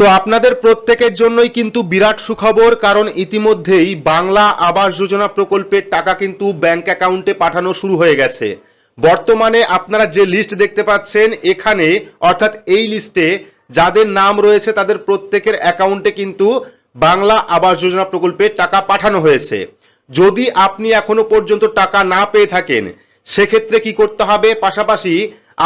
তো আপনাদের প্রত্যেকের জন্যই কিন্তু বিরাট সুখবর, কারণ ইতিমধ্যেই বাংলা আবাস যোজনা প্রকল্পের টাকা কিন্তু ব্যাংক অ্যাকাউন্টে পাঠানো শুরু হয়ে গেছে। বর্তমানে আপনারা যে লিস্ট দেখতে পাচ্ছেন, এখানে অর্থাৎ এই লিস্টে যাদের নাম রয়েছে তাদের প্রত্যেকের অ্যাকাউন্টে কিন্তু বাংলা আবাস যোজনা প্রকল্পের টাকা পাঠানো হয়েছে। যদি আপনি এখনও পর্যন্ত টাকা না পেয়ে থাকেন, সেক্ষেত্রে কি করতে হবে? পাশাপাশি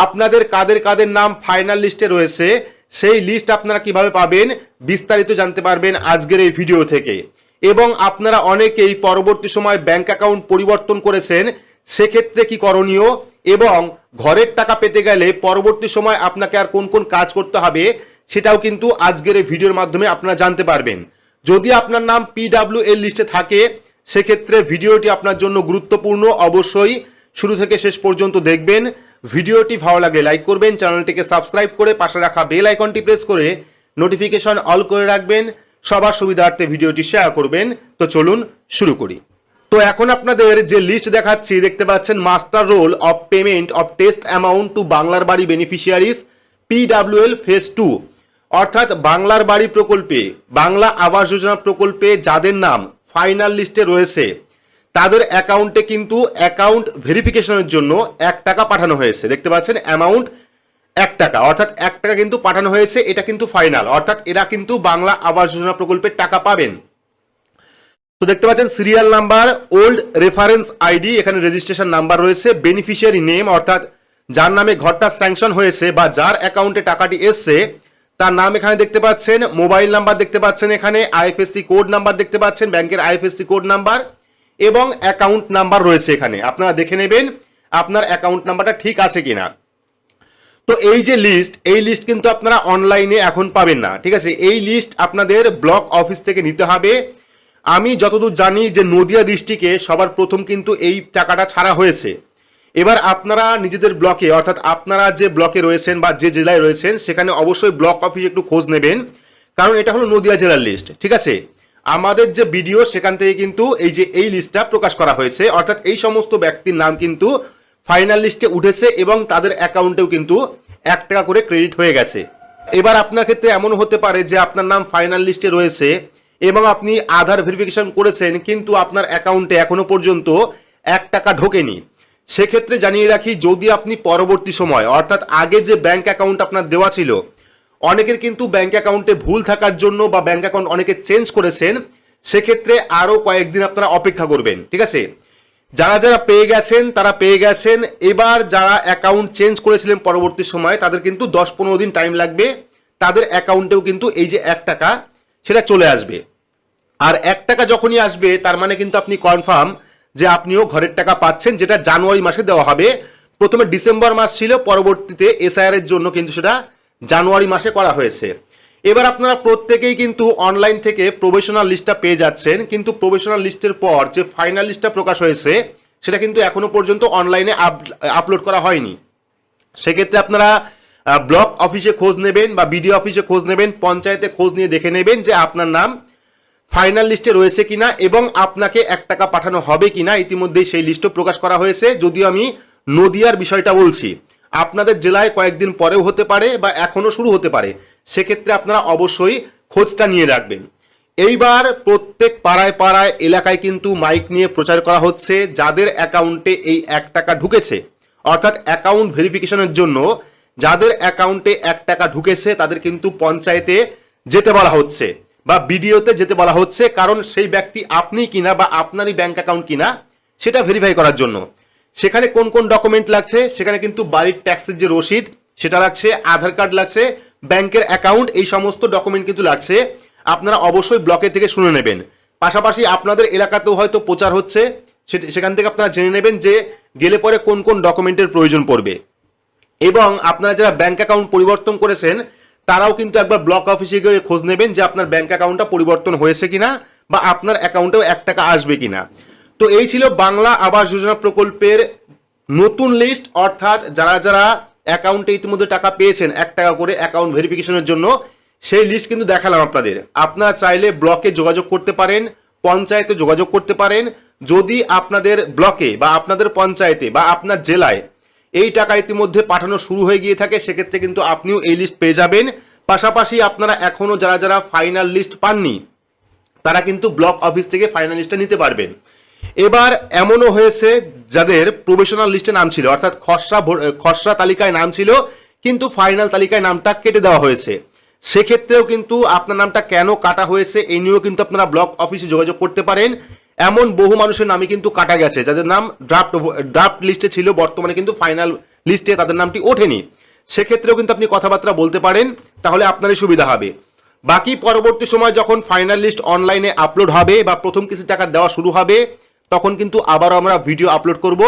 আপনাদের কাদের কাদের নাম ফাইনাল লিস্টে রয়েছে সেই লিস্ট আপনারা কীভাবে পাবেন বিস্তারিত জানতে পারবেন আজকের এই ভিডিও থেকে। এবং আপনারা অনেকেই পরবর্তী সময় ব্যাংক অ্যাকাউন্ট পরিবর্তন করেছেন, সেক্ষেত্রে কি করণীয়? এবং ঘরের টাকা পেতে গেলে পরবর্তী সময় আপনাকে আর কোন কোন কাজ করতে হবে, সেটাও কিন্তু আজকের এই ভিডিওর মাধ্যমে আপনারা জানতে পারবেন। যদি আপনার নাম পিডাব্লিউ এর লিস্টে থাকে, সেক্ষেত্রে ভিডিওটি আপনার জন্য গুরুত্বপূর্ণ। অবশ্যই শুরু থেকে শেষ পর্যন্ত দেখবেন। ভিডিওটি ভালো লাগলে লাইক করবেন, চ্যানেলটিকে সাবস্ক্রাইব করে পাশে রাখা বেল আইকনটি প্রেস করে নোটিফিকেশন অল করে রাখবেন, সবার সুবিধার্থে ভিডিওটি শেয়ার করবেন। তো চলুন শুরু করি। তো এখন আপনাদের যে লিস্ট দেখাচ্ছি, দেখতে পাচ্ছেন master roll of payment of test amount to বাংলার বাড়ি বেনিফিশিয়ারিজ পিডাব্লিউএল ফেজ টু। অর্থাৎ বাংলার বাড়ি প্রকল্পে, বাংলা আবাস যোজনা প্রকল্পে যাদের নাম ফাইনাল লিস্টে রয়েছে তাদের অ্যাকাউন্টে কিন্তু অ্যাকাউন্ট ভেরিফিকেশনের জন্য এক টাকা পাঠানো হয়েছে। দেখতে পাচ্ছেন, অ্যামাউন্ট এক টাকা। অর্থাৎ এক টাকা কিন্তু পাঠানো হয়েছে, এটা কিন্তু ফাইনাল। অর্থাৎ এরা কিন্তু বাংলা আবাস যোজনা প্রকল্পের টাকা পাবেন। তো দেখতে পাচ্ছেন, serial number, old reference ID, এখানে রেজিস্ট্রেশন নাম্বার রয়েছে, বেনিফিশিয়ারি নেম, অর্থাৎ যার নামে ঘরটা স্যাংশন হয়েছে বা যার অ্যাকাউন্টে টাকাটি এসছে, তার নাম এখানে দেখতে পাচ্ছেন, মোবাইল নাম্বার দেখতে পাচ্ছেন এখানে, আইএফএসসি কোড নাম্বার দেখতে পাচ্ছেন, ব্যাংকের আইএফএসসি কোড নাম্বার। এবং অ্যাকাউন্ট নাম্বার রয়েছে এখানে। আপনারা দেখে নেবেন আপনার অ্যাকাউন্ট নাম্বারটা ঠিক আছে কিনা। তো এই যে লিস্ট এই লিস্ট কিন্তু আপনারা অনলাইনে এখন পাবেন না। ঠিক আছে? এই লিস্ট আপনাদের ব্লক অফিস থেকে নিতে হবে। আমি যতদূর জানি যে নদিয়া ডিস্ট্রিক্টে সবার প্রথম কিন্তু এই টাকাটা ছাড়া হয়েছে। এবার আপনারা নিজেদের ব্লকে অর্থাৎ আপনারা যে ব্লকে রয়েছেন বা যে জেলায় রয়েছেন, সেখানে অবশ্যই ব্লক অফিস একটু খোঁজ নেবেন। কারণ এটা হলো নদিয়া জেলার লিস্ট ঠিক আছে? আমাদের যে ভিডিও, সেখান থেকে কিন্তু এই যে এই লিস্টটা প্রকাশ করা হয়েছে। অর্থাৎ এই সমস্ত ব্যক্তির নাম কিন্তু ফাইনাল লিস্টে উঠেছে এবং তাদের অ্যাকাউন্টেও কিন্তু এক টাকা করে ক্রেডিট হয়ে গেছে। এবার আপনার ক্ষেত্রে এমন হতে পারে যে আপনার নাম ফাইনাল লিস্টে রয়েছে এবং আপনি আধার ভেরিফিকেশন করেছেন, কিন্তু আপনার অ্যাকাউন্টে এখনও পর্যন্ত এক টাকা ঢোকেনি। সেক্ষেত্রে জানিয়ে রাখি, যদি আপনি পরবর্তী সময়, অর্থাৎ আগে যে ব্যাংক অ্যাকাউন্ট আপনার দেওয়া ছিল অনেকের কিন্তু ব্যাংক অ্যাকাউন্টে ভুল থাকার জন্য বা ব্যাংক অ্যাকাউন্ট অনেকে চেঞ্জ করেছেন, সেক্ষেত্রে আরও কয়েকদিন আপনারা অপেক্ষা করবেন, ঠিক আছে? যারা যারা পেয়ে গেছেন, তারা পেয়ে গেছেন। এবার যারা অ্যাকাউন্ট চেঞ্জ করেছিলেন পরবর্তী সময়ে, তাদের কিন্তু দশ পনেরো দিন টাইম লাগবে। তাদের অ্যাকাউন্টেও কিন্তু এই যে এক টাকা, সেটা চলে আসবে। আর এক টাকা যখনই আসবে, তার মানে কিন্তু আপনি কনফার্ম যে আপনিও ঘরের টাকা পাচ্ছেন, যেটা জানুয়ারি মাসে দেওয়া হবে। প্রথমে ডিসেম্বর মাস ছিল, পরবর্তীতে এসআইআর এর জন্য কিন্তু সেটা জানুয়ারি মাসে করা হয়েছে। এবার আপনারা প্রত্যেকেই কিন্তু অনলাইন থেকে প্রফেশনাল লিস্টটা পেয়ে যাচ্ছেন, কিন্তু প্রফেশনাল লিস্টের পর যে ফাইনাল লিস্টটা প্রকাশ হয়েছে, সেটা কিন্তু এখনও পর্যন্ত অনলাইনে আপলোড করা হয়নি। সেক্ষেত্রে আপনারা ব্লক অফিসে খোঁজ নেবেন বা বিডিও অফিসে খোঁজ নেবেন, পঞ্চায়েতে খোঁজ নিয়ে দেখে নেবেন যে আপনার নাম ফাইনাল লিস্টে রয়েছে কিনা এবং আপনাকে এক টাকা পাঠানো হবে কিনা। ইতিমধ্যেই সেই লিস্টও প্রকাশ করা হয়েছে। যদিও আমি নদিয়ার বিষয়টা বলছি। আপনাদের জেলায় কয়েকদিন পরেও হতে পারে বা এখনও শুরু হতে পারে, সেক্ষেত্রে আপনারা অবশ্যই খোঁজটা নিয়ে রাখবেন। এইবার প্রত্যেক পাড়ায় পাড়ায় এলাকায় কিন্তু মাইক নিয়ে প্রচার করা হচ্ছে, যাদের অ্যাকাউন্টে এই এক টাকা ঢুকেছে। অর্থাৎ অ্যাকাউন্ট ভেরিফিকেশনের জন্য যাদের অ্যাকাউন্টে এক টাকা ঢুকেছে, তাদের কিন্তু পঞ্চায়েতে যেতে বলা হচ্ছে বা বিডিওতে যেতে বলা হচ্ছে, কারণ সেই ব্যক্তি আপনি কিনা বা আপনারই ব্যাংক অ্যাকাউন্ট কিনা, সেটা ভেরিফাই করার জন্য। সেখানে কোন কোন ডকুমেন্ট লাগছে? সেখানে কিন্তু বাড়ির ট্যাক্সের যে রসিদ, সেটা লাগছে, আধার কার্ড লাগছে, ব্যাংকের অ্যাকাউন্ট এই সমস্ত ডকুমেন্ট কিন্তু লাগছে। আপনারা অবশ্যই ব্লকে থেকে শুনে নেবেন। পাশাপাশি আপনাদের এলাকাতেও হয়তো প্রচার হচ্ছে। সেখান থেকে আপনারা জেনে নেবেন যে গেলে পরে কোন কোন ডকুমেন্টের প্রয়োজন পড়বে। এবং আপনারা যারা ব্যাংক অ্যাকাউন্ট পরিবর্তন করেছেন, তারাও কিন্তু একবার ব্লক অফিসে গিয়ে খোঁজ নেবেন যে আপনার ব্যাংক অ্যাকাউন্টটা পরিবর্তন হয়েছে কিনা বা আপনার অ্যাকাউন্টেও এক টাকা আসবে কিনা। তো এই ছিল বাংলা আবাস যোজনা প্রকল্পের নতুন লিস্ট অর্থাৎ যারা যারা অ্যাকাউন্টে ইতিমধ্যে টাকা পেয়েছেন, এক টাকা করে অ্যাকাউন্ট ভেরিফিকেশনের জন্য, সেই লিস্ট কিন্তু দেখালাম আপনাদের। আপনারা চাইলে ব্লকে যোগাযোগ করতে পারেন, পঞ্চায়েতে যোগাযোগ করতে পারেন। যদি আপনাদের ব্লকে বা আপনাদের পঞ্চায়েতে বা আপনার জেলায় এই টাকা ইতিমধ্যে পাঠানো শুরু হয়ে গিয়ে থাকে, সেক্ষেত্রে কিন্তু আপনিও এই লিস্ট পেয়ে যাবেন। পাশাপাশি আপনারা এখনও যারা যারা ফাইনাল লিস্ট পাননি, তারা কিন্তু ব্লক অফিস থেকে ফাইনাল লিস্টটা নিতে পারবেন। এবার এমনও হয়েছে যাদের প্রফেশনাল লিস্টে নাম ছিল, অর্থাৎ খসড়া খসড়া তালিকায় নাম ছিল, কিন্তু ফাইনাল তালিকায় নামটা কেটে দেওয়া হয়েছে। সেক্ষেত্রেও কিন্তু আপনার নামটা কেন কাটা হয়েছে এই নিয়েও কিন্তু আপনারা ব্লক অফিসে যোগাযোগ করতে পারেন। এমন বহু মানুষের নামই কিন্তু কাটা গেছে, যাদের নাম ড্রাফট ড্রাফট লিস্টে ছিল, বর্তমানে কিন্তু ফাইনাল লিস্টে তাদের নামটি ওঠেনি। সেক্ষেত্রেও কিন্তু আপনি কথাবার্তা বলতে পারেন, তাহলে আপনারই সুবিধা হবে। বাকি পরবর্তী সময় যখন ফাইনাল লিস্ট অনলাইনে আপলোড হবে বা প্রথম কিছু টাকা দেওয়া শুরু হবে তখন কিন্তু আবারও আমরা ভিডিও আপলোড করব।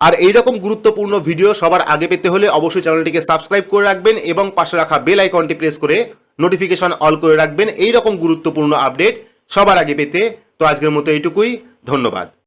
আর এইরকম গুরুত্বপূর্ণ ভিডিও সবার আগে পেতে হলে অবশ্যই চ্যানেলটিকে সাবস্ক্রাইব করে রাখবেন এবং পাশে রাখা বেল আইকনটি প্রেস করে নোটিফিকেশন অল করে রাখবেন। এইরকম গুরুত্বপূর্ণ আপডেট সবার আগে পেতে। তো আজকের মতো এইটুকুই। ধন্যবাদ।